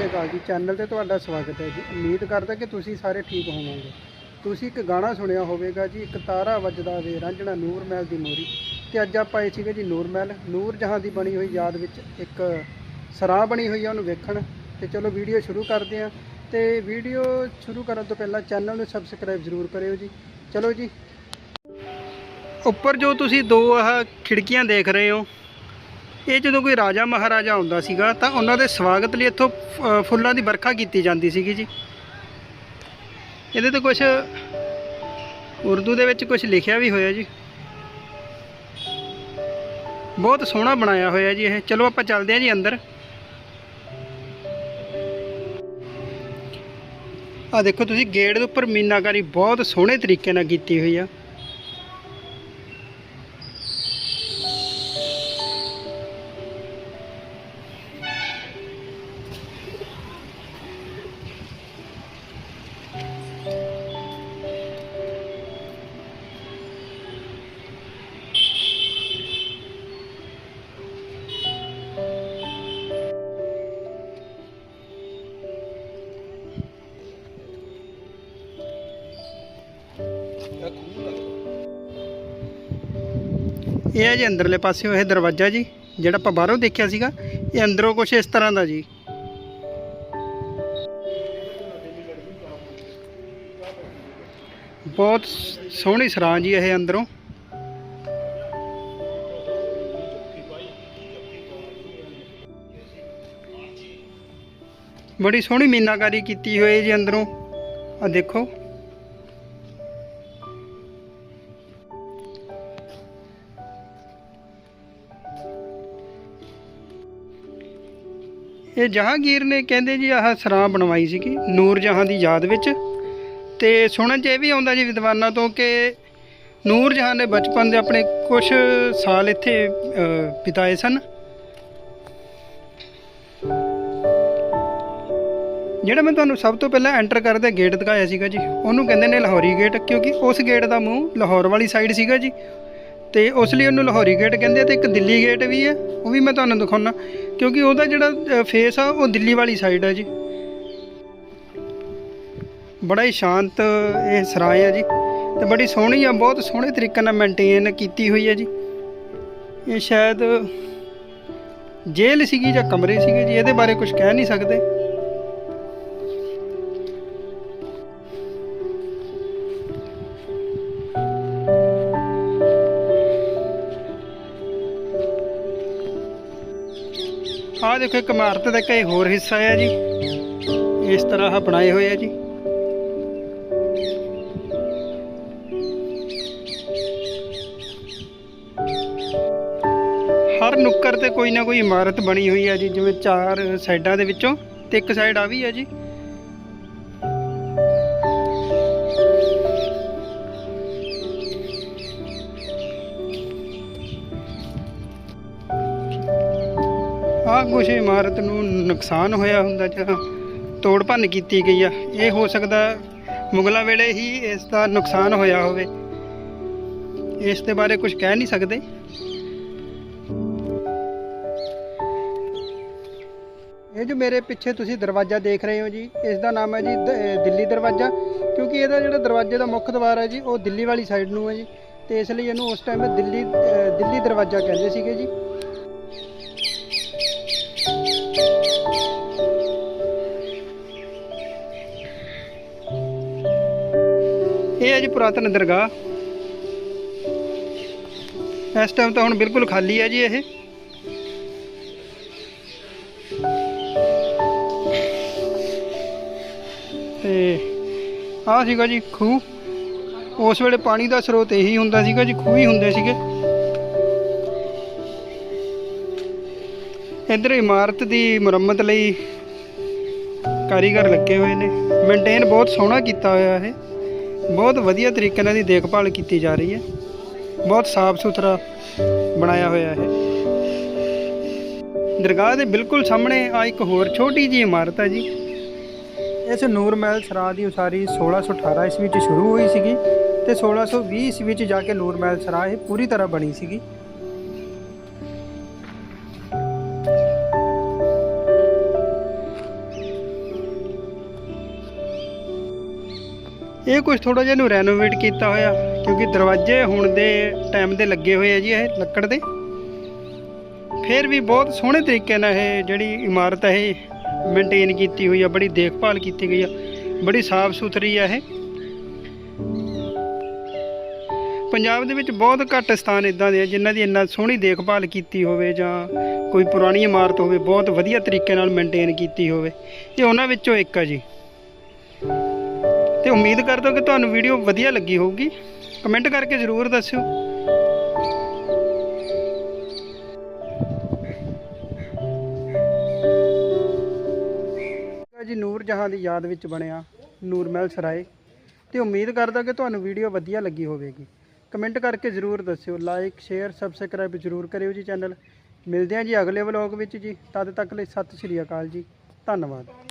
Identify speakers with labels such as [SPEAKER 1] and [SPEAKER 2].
[SPEAKER 1] ਸ਼੍ਰੀ ਅਕਾਲ ਜੀ। ਚੈਨਲ ਤੇ ਤੁਹਾਡਾ ਸਵਾਗਤ ਹੈ ਜੀ। ਉਮੀਦ ਕਰਦਾ ਕਿ ਤੁਸੀਂ ਸਾਰੇ ਠੀਕ ਹੋਵੋਗੇ। ਤੁਸੀਂ ਇੱਕ ਗਾਣਾ ਸੁਣਿਆ ਹੋਵੇਗਾ ਜੀ, ਇੱਕ ਤਾਰਾ ਵੱਜਦਾ ਵੇ ਰਾਂਝਣਾ ਨੂਰ ਮਹਿਲ ਦੀ ਮੋਰੀ। ਤੇ ਅੱਜ ਆਪਾਂ ਆਏ ਸੀਗੇ ਜੀ ਨੂਰ ਮਹਿਲ। ਨੂਰ ਜਹਾਂ ਦੀ ਬਣੀ ਹੋਈ ਯਾਦ ਵਿੱਚ ਇੱਕ ਸਰਾਂ ਬਣੀ ਹੋਈ ਆ, ਉਹਨੂੰ ਵੇਖਣ। ਤੇ ਚਲੋ ਵੀਡੀਓ ਸ਼ੁਰੂ ਕਰਦੇ ਹਾਂ। ਤੇ ਵੀਡੀਓ ਸ਼ੁਰੂ ਕਰਨ ਤੋਂ ਪਹਿਲਾਂ ਚੈਨਲ ਨੂੰ ਸਬਸਕ੍ਰਾਈਬ ਜ਼ਰੂਰ ਕਰਿਓ ਜੀ। ਚਲੋ ਜੀ। ਉੱਪਰ ਜੋ ਤੁਸੀਂ ਦੋ ਆਹ ਖਿੜਕੀਆਂ ਦੇਖ ਰਹੇ ਹੋ ਇਹ ਜਦੋਂ ਕੋਈ ਰਾਜਾ ਮਹਾਰਾਜਾ ਆਉਂਦਾ ਸੀਗਾ ਤਾਂ ਉਹਨਾਂ ਦੇ ਸਵਾਗਤ ਲਈ ਇੱਥੋਂ ਫ- ਫੁੱਲਾਂ ਦੀ ਵਰਖਾ ਕੀਤੀ ਜਾਂਦੀ ਸੀਗੀ ਜੀ। ਇਹਦੇ ਤੇ ਕੁਝ ਉਰਦੂ ਦੇ ਵਿੱਚ ਕੁਝ ਲਿਖਿਆ ਵੀ ਹੋਇਆ ਜੀ। ਬਹੁਤ ਸੋਹਣਾ ਬਣਾਇਆ ਹੋਇਆ ਜੀ ਇਹ। ਚਲੋ ਆਪਾਂ ਚੱਲਦੇ ਹਾਂ ਜੀ ਅੰਦਰ। ਆ ਦੇਖੋ ਤੁਸੀਂ, ਗੇਟ ਦੇ ਉੱਪਰ ਮੀਨਾਕਾਰੀ ਬਹੁਤ ਸੋਹਣੇ ਤਰੀਕੇ ਨਾਲ ਕੀਤੀ ਹੋਈ ਆ। ਇਹ ਹੈ ਜੀ ਅੰਦਰਲੇ ਪਾਸਿਓਂ ਇਹ ਦਰਵਾਜ਼ਾ ਜੀ, ਜਿਹੜਾ ਆਪਾਂ ਬਾਹਰੋਂ ਦੇਖਿਆ ਸੀਗਾ, ਇਹ ਅੰਦਰੋਂ ਕੁਝ ਇਸ ਤਰ੍ਹਾਂ ਦਾ ਜੀ। ਬਹੁਤ ਸੋਹਣੀ ਸਰਾਂ ਜੀ ਇਹ ਅੰਦਰੋਂ। ਬੜੀ ਸੋਹਣੀ ਮੀਨਾਕਾਰੀ ਕੀਤੀ ਹੋਈ ਜੀ ਅੰਦਰੋਂ। ਆ ਦੇਖੋ। ਇਹ ਜਹਾਂਗੀਰ ਨੇ ਕਹਿੰਦੇ ਜੀ ਆਹ ਸਰਾਂ ਬਣਵਾਈ ਸੀਗੀ ਨੂਰ ਜਹਾਂ ਦੀ ਯਾਦ ਵਿੱਚ। ਤੇ ਸੁਣਨ 'ਚ ਇਹ ਵੀ ਆਉਂਦਾ ਜੀ ਵਿਦਵਾਨਾਂ ਤੋਂ ਕਿ ਨੂਰ ਜਹਾਂ ਨੇ ਬਚਪਨ ਦੇ ਆਪਣੇ ਕੁਝ ਸਾਲ ਇੱਥੇ ਬਿਤਾਏ ਸਨ। ਜਿਹੜਾ ਮੈਂ ਤੁਹਾਨੂੰ ਸਭ ਤੋਂ ਪਹਿਲਾਂ ਐਂਟਰ ਕਰਦੇ ਗੇਟ ਦਿਖਾਇਆ ਸੀਗਾ ਜੀ, ਉਹਨੂੰ ਕਹਿੰਦੇ ਨੇ ਲਾਹੌਰੀ ਗੇਟ, ਕਿਉਂਕਿ ਉਸ ਗੇਟ ਦਾ ਮੂੰਹ ਲਾਹੌਰ ਵਾਲੀ ਸਾਈਡ ਸੀਗਾ ਜੀ। ਤੇ ਉਸ ਲਈ ਉਹਨੂੰ ਲਾਹੌਰੀ ਗੇਟ ਕਹਿੰਦੇ ਆ ਤੇ ਇੱਕ ਦਿੱਲੀ ਗੇਟ ਵੀ ਹੈ ਉਹ ਵੀ ਮੈਂ ਤੁਹਾਨੂੰ ਦਿਖਾਉਣਾ ਕਿਉਂਕਿ ਉਹਦਾ ਜਿਹੜਾ ਫੇਸ ਆ, ਉਹ ਦਿੱਲੀ ਵਾਲੀ ਸਾਈਡ ਆ ਜੀ। ਬੜਾ ਹੀ ਸ਼ਾਂਤ, ਇਹ ਸਰਾਏ ਆ ਜੀ। ਤੇ ਬੜੀ ਸੋਹਣੀ ਆ, ਬਹੁਤ ਸੋਹਣੇ ਤਰੀਕੇ ਨਾਲ ਮੇਨਟੇਨ ਕੀਤੀ ਹੋਈ ਹੈ ਜੀ। ਇਹ ਸ਼ਾਇਦ ਜੇਲ੍ਹ ਸੀਗੀ ਜਾਂ ਕਮਰੇ ਸੀਗੇ ਜੀ, ਇਹਦੇ ਬਾਰੇ ਕੁਝ ਕਹਿ ਨਹੀਂ ਸਕਦੇ। ਆਹ ਦੇਖੋ ਇੱਕ ਇਮਾਰਤ ਦਾ ਕਈ ਹੋਰ ਹਿੱਸਾ ਹੈ ਜੀ। ਇਸ ਤਰ੍ਹਾਂ ਆਹ ਬਣਾਏ ਹੋਏ ਆ ਜੀ। ਹਰ ਨੁੱਕਰ ਤੇ ਕੋਈ ਨਾ ਕੋਈ ਇਮਾਰਤ ਬਣੀ ਹੋਈ ਹੈ ਜੀ, ਜਿਵੇਂ ਚਾਰ ਸਾਈਡਾਂ ਦੇ ਵਿੱਚੋਂ ਤੇ ਇੱਕ ਸਾਈਡ ਆ ਵੀ ਹੈ ਜੀ। ਆਹ ਕੁਛ ਇਮਾਰਤ ਨੂੰ ਨੁਕਸਾਨ ਹੋਇਆ ਹੁੰਦਾ ਜਾਂ ਤੋੜ ਭੰਨ ਕੀਤੀ ਗਈ ਆ, ਇਹ ਹੋ ਸਕਦਾ ਮੁਗਲਾਂ ਵੇਲੇ ਹੀ ਇਸ ਦਾ ਨੁਕਸਾਨ ਹੋਇਆ ਹੋਵੇ। ਇਸ ਦੇ ਬਾਰੇ ਕੁਝ ਕਹਿ ਨਹੀਂ ਸਕਦੇ। ਇਹ ਜੋ ਮੇਰੇ ਪਿੱਛੇ ਤੁਸੀਂ ਦਰਵਾਜ਼ਾ ਦੇਖ ਰਹੇ ਹੋ ਜੀ, ਇਸ ਦਾ ਨਾਮ ਹੈ ਜੀ ਦ- ਦਿੱਲੀ ਦਰਵਾਜ਼ਾ, ਕਿਉਂਕਿ ਇਹਦਾ ਜਿਹੜਾ ਦਰਵਾਜ਼ੇ ਦਾ ਮੁੱਖ ਦਵਾਰ ਹੈ ਜੀ, ਉਹ ਦਿੱਲੀ ਵਾਲੀ ਸਾਈਡ ਨੂੰ ਹੈ ਜੀ। ਤੇ ਇਸ ਲਈ ਇਹਨੂੰ ਉਸ ਟਾਈਮ ਦਿੱਲੀ ਦਿੱਲੀ ਦਰਵਾਜ਼ਾ ਕਹਿੰਦੇ ਸੀਗੇ ਜੀ। ਪੁਰਾਤਨ ਦਰਗਾਹ। ਇਸ ਟਾਈਮ ਤਾਂ ਹੁਣ ਬਿਲਕੁਲ ਖਾਲੀ ਹੈ ਜੀ ਇਹ। ਤੇ ਆਹ ਸੀਗਾ ਜੀ ਖੂਹ। ਉਸ ਵੇਲੇ ਪਾਣੀ ਦਾ ਸਰੋਤ ਇਹੀ ਹੁੰਦਾ ਸੀਗਾ ਜੀ, ਖੂਹ ਹੀ ਹੁੰਦੇ ਸੀਗੇ। ਇੱਧਰ ਇਮਾਰਤ ਦੀ ਮੁਰੰਮਤ ਲਈ ਕਾਰੀਗਰ ਲੱਗੇ ਹੋਏ ਨੇ। ਮੇਨਟੇਨ ਬਹੁਤ ਸੋਹਣਾ ਕੀਤਾ ਹੋਇਆ ਇਹ। ਬਹੁਤ ਵਧੀਆ ਤਰੀਕੇ ਨਾਲ ਦੀ ਦੇਖਭਾਲ ਕੀਤੀ ਜਾ ਰਹੀ ਹੈ। ਬਹੁਤ ਸਾਫ਼ ਸੁਥਰਾ ਬਣਾਇਆ ਹੋਇਆ ਹੈ। ਦਰਗਾਹ ਦੇ ਬਿਲਕੁਲ ਸਾਹਮਣੇ ਆ ਇੱਕ ਹੋਰ ਛੋਟੀ ਜਿਹੀ ਇਮਾਰਤ ਹੈ ਜੀ। ਇਸ ਨੂਰ ਮਹਿਲ ਸਰਾਂ ਦੀ ਉਸਾਰੀ 1618 ਈਸਵੀ ਵਿੱਚ ਸ਼ੁਰੂ ਹੋਈ ਸੀਗੀ ਤੇ 1620 ਈਸਵੀ ਵਿੱਚ ਜਾ ਕੇ ਨੂਰ ਮਹਿਲ ਸਰਾਂ ਇਹ ਪੂਰੀ ਤਰ੍ਹਾਂ ਬਣੀ ਸੀਗੀ। ਇਹ ਕੁਝ ਥੋੜਾ ਜਿਹਾ ਇਹਨੂੰ ਰੈਨੋਵੇਟ ਕੀਤਾ ਹੋਇਆ, ਕਿਉਂਕਿ ਦਰਵਾਜ਼ੇ ਹੁਣ ਦੇ ਟਾਈਮ ਦੇ ਲੱਗੇ ਹੋਏ ਆ ਜੀ ਇਹ ਲੱਕੜ ਦੇ। ਫਿਰ ਵੀ ਬਹੁਤ ਸੋਹਣੇ ਤਰੀਕੇ ਨਾਲ ਇਹ ਜਿਹੜੀ ਇਮਾਰਤ ਹੈ ਇਹ ਮੇਨਟੇਨ ਕੀਤੀ ਹੋਈ ਆ, ਬੜੀ ਦੇਖਭਾਲ ਕੀਤੀ ਗਈ ਆ, ਬੜੀ ਸਾਫ਼ ਸੁਥਰੀ ਆ ਇਹ। ਪੰਜਾਬ ਦੇ ਵਿੱਚ ਬਹੁਤ ਘੱਟ ਸਥਾਨ ਇਦਾਂ ਦੇ ਆ, ਜਿਨ੍ਹਾਂ ਦੀ ਇੰਨਾ ਸੋਹਣੀ ਦੇਖਭਾਲ ਕੀਤੀ ਹੋਵੇ ਜਾਂ ਕੋਈ ਪੁਰਾਣੀ ਇਮਾਰਤ ਹੋਵੇ, ਬਹੁਤ ਵਧੀਆ ਤਰੀਕੇ ਨਾਲ ਮੇਨਟੇਨ ਕੀਤੀ ਹੋਵੇ। ਇਹ ਉਹਨਾਂ ਵਿੱਚੋਂ ਇੱਕ ਆ ਜੀ। ਤੇ ਉਮੀਦ ਕਰਦਾ ਕਿ ਤੁਹਾਨੂੰ ਵੀਡੀਓ ਵਧੀਆ ਲੱਗੀ ਹੋਊਗੀ। ਕਮੈਂਟ ਕਰਕੇ ਜ਼ਰੂਰ ਦੱਸਿਓ। ਜੀ ਨੂਰ ਜਹਾਂ ਦੀ ਯਾਦ ਵਿੱਚ ਬਣਿਆ ਨੂਰ ਮਹਿਲ ਸਰਾਏ। ਤੇ ਉਮੀਦ ਕਰਦਾ ਕਿ ਤੁਹਾਨੂੰ ਵੀਡੀਓ ਵਧੀਆ ਲੱਗੀ ਹੋਵੇਗੀ। ਕਮੈਂਟ ਕਰਕੇ ਜ਼ਰੂਰ ਦੱਸਿਓ। ਲਾਈਕ, ਸ਼ੇਅਰ, ਸਬਸਕ੍ਰਾਈਬ ਜ਼ਰੂਰ ਕਰਿਓ ਜੀ ਚੈਨਲ। ਮਿਲਦੇ ਹਾਂ ਜੀ ਅਗਲੇ ਵਲੌਗ ਵਿੱਚ ਜੀ। ਤਦ ਤੱਕ ਲਈ ਸਤਿ ਸ਼੍ਰੀ ਅਕਾਲ ਜੀ। ਧੰਨਵਾਦ।